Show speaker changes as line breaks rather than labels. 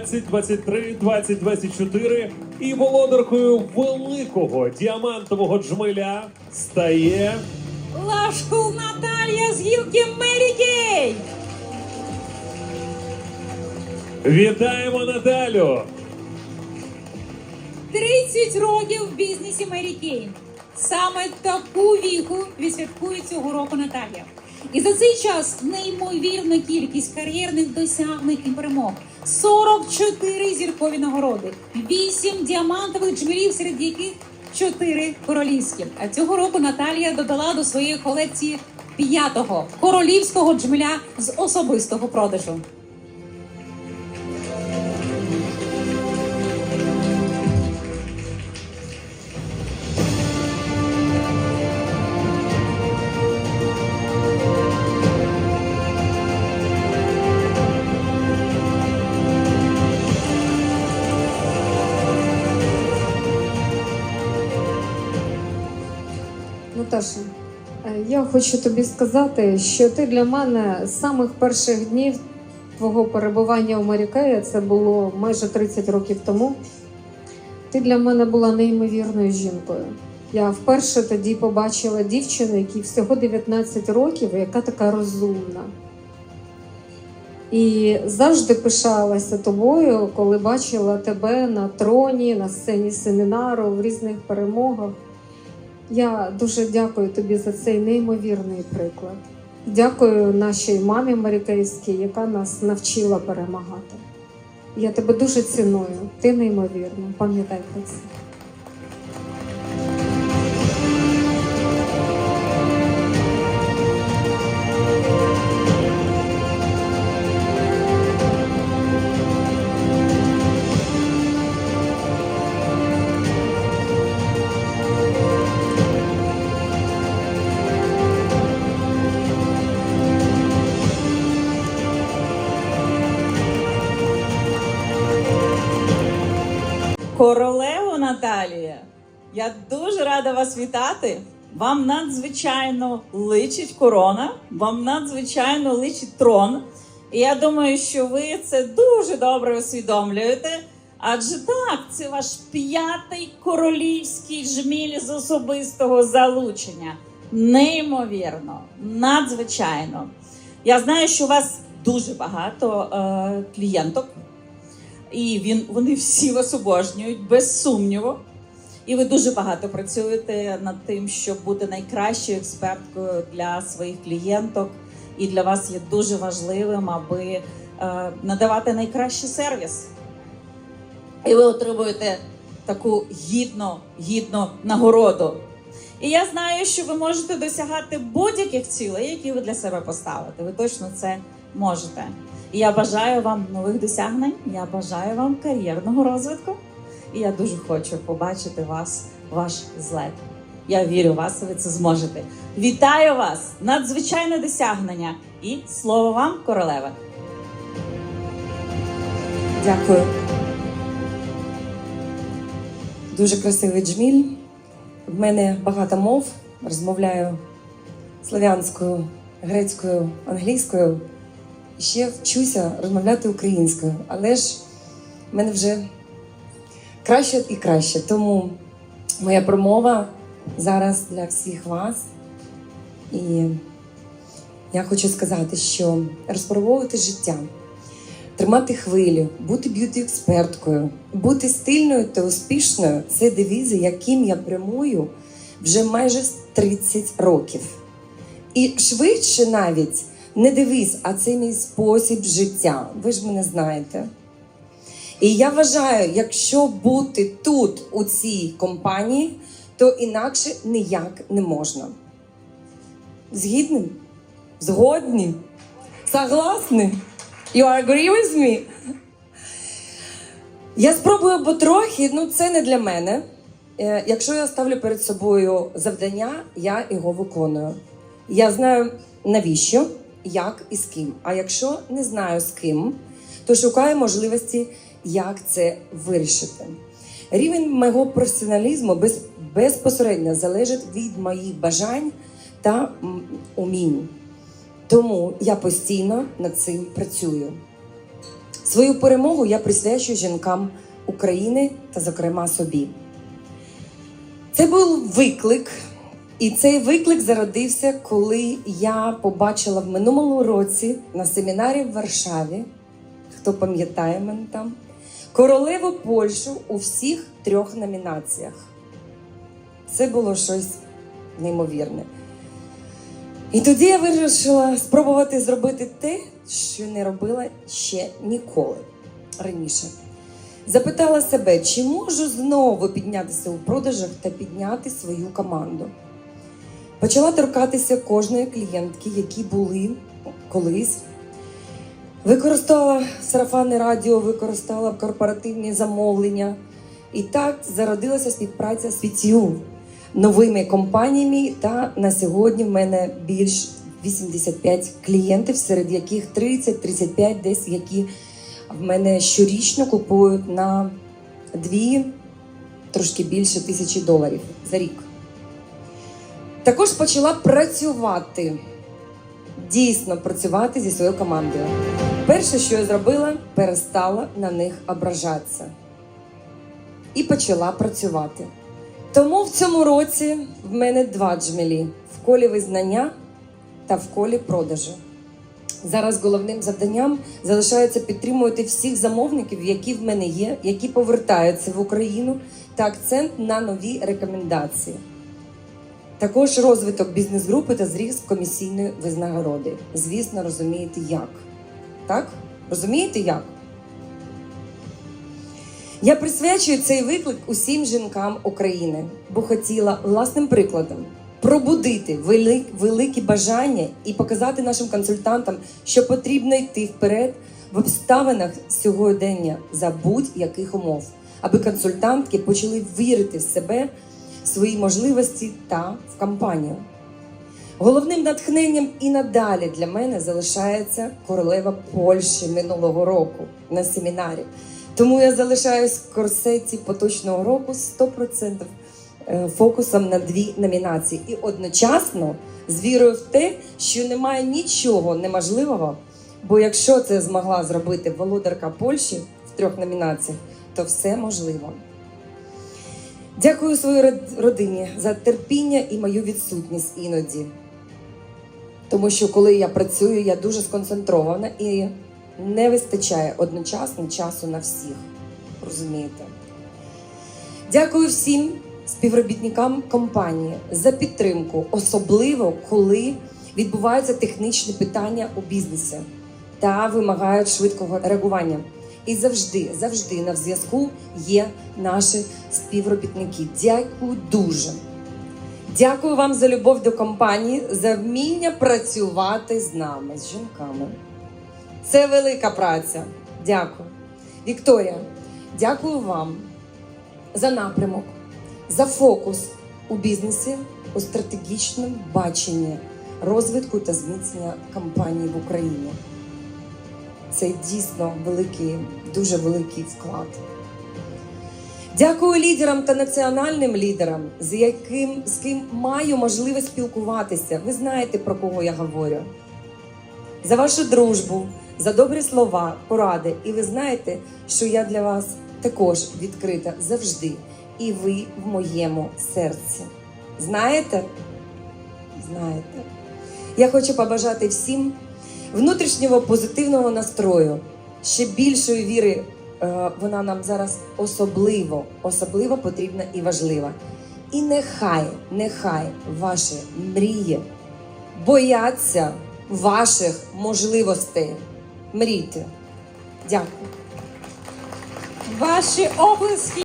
2023-2024 і володаркою великого діамантового джмеля стає
Лашкул Наталія з гілки Мері Кей.
Вітаємо Наталю!
30 років в бізнесі Мері Кей. Саме таку віку відсвяткує цього року Наталія. І за цей час неймовірна кількість кар'єрних досягнень і перемог. 44 зіркові нагороди, 8 діамантових джмелів, серед яких 4 королівські. А цього року Наталія додала до своєї колекції п'ятого королівського джмеля з особистого продажу.
Наташа, е, я хочу тобі сказати, що ти для мене з самих перших днів твого перебування у Марікея, це було майже 30 років тому. Ти для мене була неймовірною жінкою. Я вперше тоді побачила дівчину, якій всього 19 років, яка така розумна. І завжди пишалася тобою, коли бачила тебе на троні, на сцені семінару, в різних перемогах. Я дуже дякую тобі за цей неймовірний приклад. Дякую нашій мамі Марікейській, яка нас навчила перемагати. Я тебе дуже ціную. Ти неймовірна. Пам'ятай про це.
Я дуже рада вас вітати. Вам надзвичайно личить корона, вам надзвичайно личить трон. І я думаю, що ви це дуже добре усвідомлюєте. Адже так, це ваш п'ятий королівський жміль з особистого залучення. Неймовірно, надзвичайно. Я знаю, що у вас дуже багато е, клієнток, і він, вони всі вас обожнюють, без сумніву. І ви дуже багато працюєте над тим, щоб бути найкращою експерткою для своїх клієнток. І для вас є дуже важливим, аби е, надавати найкращий сервіс. І ви отримуєте таку гідну, гідну нагороду. І я знаю, що ви можете досягати будь-яких цілей, які ви для себе поставите. Ви точно це можете. І я бажаю вам нових досягнень. Я бажаю вам кар'єрного розвитку. І я дуже хочу побачити вас, ваш злет. Я вірю в вас, ви це зможете. Вітаю вас! Надзвичайне досягнення! І слово вам, королева!
Дякую. Дуже красивий джміль. В мене багато мов. Розмовляю слов'янською, грецькою, англійською. Ще вчуся розмовляти українською. Але ж в мене вже краще і краще. Тому моя промова зараз для всіх вас. І я хочу сказати, що розпробовувати життя тримати хвилю, бути б'юті-експерткою, бути стильною та успішною це девізи, яким я прямую вже майже 30 років. І швидше навіть не дивись, а це мій спосіб життя. Ви ж мене знаєте. І я вважаю, якщо бути тут, у цій компанії, то інакше ніяк не можна. Згідні? Згодні? Согласні? You agree with me? Я спробую потрохи, ну це не для мене. Е, Якщо я ставлю перед собою завдання, я його виконую. Я знаю навіщо, як і з ким. А якщо не знаю з ким, то шукаю можливості, як це вирішити. Рівень мого професіоналізму без, безпосередньо залежить від моїх бажань та умінь. Тому я постійно над цим працюю. Свою перемогу я присвячую жінкам України та, зокрема, собі. Це був виклик, і цей виклик зародився, коли я побачила в минулому році на семінарі в Варшаві, хто пам'ятає мене там, королеву Польщу у всіх трьох номінаціях. Це було щось неймовірне. І тоді я вирішила спробувати зробити те, що не робила ще ніколи раніше. Запитала себе, чи можу знову піднятися у продажах та підняти свою команду. Почала торкатися кожної клієнтки, які були колись. Використала сарафанне радіо, використала корпоративні замовлення. І так зародилася співпраця з п'ятью новими компаніями. Та на сьогодні в мене більш 85 клієнтів, серед яких 30-35 десь, які в мене щорічно купують на дві, трошки більше тисячі доларів за рік. Також почала працювати, дійсно працювати зі своєю командою. Перше, що я зробила, перестала на них ображатися і почала працювати. Тому в цьому році в мене два джмелі в колі визнання та в колі продажу. Зараз головним завданням залишається підтримувати всіх замовників, які в мене є, які повертаються в Україну, та акцент на нові рекомендації. Також розвиток бізнес-групи та зріст комісійної визнагороди. Звісно, розумієте як. Так? Розумієте як? Я присвячую цей виклик усім жінкам України, бо хотіла власним прикладом пробудити вели- великі бажання і показати нашим консультантам, що потрібно йти вперед в обставинах сьогодення за будь-яких умов, аби консультантки почали вірити в себе, в свої можливості та в компанію. Головним натхненням і надалі для мене залишається королева Польщі минулого року на семінарі. Тому я залишаюсь в корсеті поточного року 100% е, фокусом на дві номінації. І одночасно з вірою в те, що немає нічого неможливого. Бо якщо це змогла зробити володарка Польщі в трьох номінаціях, то все можливо. Дякую своїй родині за терпіння і мою відсутність іноді. Тому що коли я працюю, я дуже сконцентрована і не вистачає одночасно часу на всіх. Розумієте? Дякую всім співробітникам компанії за підтримку, особливо коли відбуваються технічні питання у бізнесі та вимагають швидкого реагування. І завжди, завжди на зв'язку є наші співробітники. Дякую дуже. Дякую вам за любов до компанії, за вміння працювати з нами, з жінками. Це велика праця. Дякую. Вікторія, дякую вам за напрямок, за фокус у бізнесі, у стратегічному баченні розвитку та зміцнення компанії в Україні. Це дійсно великий, дуже великий вклад. Дякую лідерам та національним лідерам, з яким з ким маю можливість спілкуватися. Ви знаєте про кого я говорю. За вашу дружбу, за добрі слова, поради. І ви знаєте, що я для вас також відкрита завжди. І ви в моєму серці. Знаєте? Знаєте. Я хочу побажати всім внутрішнього позитивного настрою, ще більшої віри. Е, Вона нам зараз особливо, особливо потрібна і важлива. І нехай, нехай ваші мрії бояться ваших можливостей. Мрійте. Дякую.
Ваші оплески